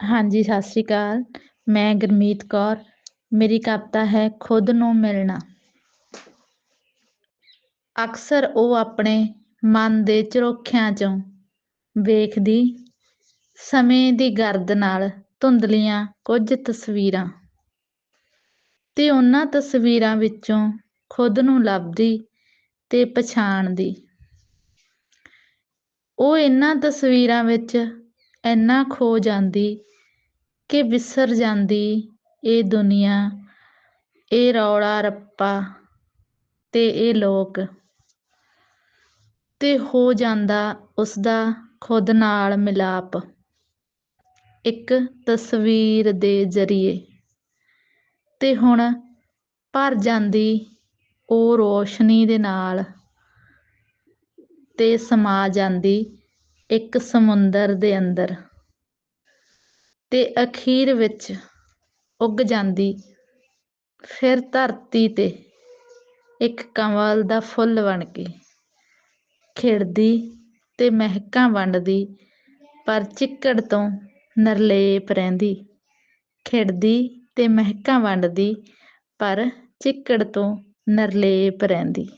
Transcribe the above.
ਹਾਂਜੀ, ਸਤਿ ਸ਼੍ਰੀ ਅਕਾਲ। ਮੈਂ ਗੁਰਮੀਤ ਕੌਰ। ਮੇਰੀ ਕਵਿਤਾ ਹੈ, ਖੁਦ ਨੂੰ ਮਿਲਣਾ। ਅਕਸਰ ਉਹ ਆਪਣੇ ਮਨ ਦੇ ਝਰੋਖਿਆਂ ਚੋਂ ਵੇਖਦੀ, ਸਮੇਂ ਦੀ ਗਰਦ ਨਾਲ ਧੁੰਦਲੀਆਂ ਕੁਝ ਤਸਵੀਰਾਂ। ਤੇ ਉਹਨਾਂ ਤਸਵੀਰਾਂ ਵਿੱਚੋਂ ਖੁਦ ਨੂੰ ਲੱਭਦੀ ਤੇ ਪਛਾਣਦੀ। ਉਹ ਇਹਨਾਂ ਤਸਵੀਰਾਂ ਵਿੱਚ ਇੰਨਾ ਖੋ ਜਾਂਦੀ ਕਿ ਵਿਸਰ ਜਾਂਦੀ ਇਹ ਦੁਨੀਆ, ਇਹ ਰੌਲਾ ਰੱਪਾ ਤੇ ਇਹ ਲੋਕ। ਤੇ ਹੋ ਜਾਂਦਾ ਉਸਦਾ ਖੁਦ ਨਾਲ ਮਿਲਾਪ। ਇੱਕ ਤਸਵੀਰ ਦੇ ਜ਼ਰੀਏ। ਤੇ ਹੁਣ ਭਰ ਜਾਂਦੀ ਉਹ ਰੋਸ਼ਨੀ ਦੇ ਨਾਲ ਤੇ ਸਮਾ ਜਾਂਦੀ ਇੱਕ ਸਮੁੰਦਰ ਦੇ ਅੰਦਰ ਤੇ ਅਖੀਰ ਵਿੱਚ ਉੱਗ ਜਾਂਦੀ ਫਿਰ ਧਰਤੀ ਤੇ ਇੱਕ ਕਮਲ ਦਾ ਫੁੱਲ ਬਣ ਕੇ ਖਿੜਦੀ ਤੇ ਮਹਿਕਾਂ ਵੰਡਦੀ, ਪਰ ਚਿੱਕੜ ਤੋਂ ਨਰਲੇਪ ਰਹਿੰਦੀ। ਖਿੜਦੀ ਤੇ ਮਹਿਕਾਂ ਵੰਡਦੀ, ਪਰ ਚਿੱਕੜ ਤੋਂ ਨਰਲੇਪ ਰਹਿੰਦੀ।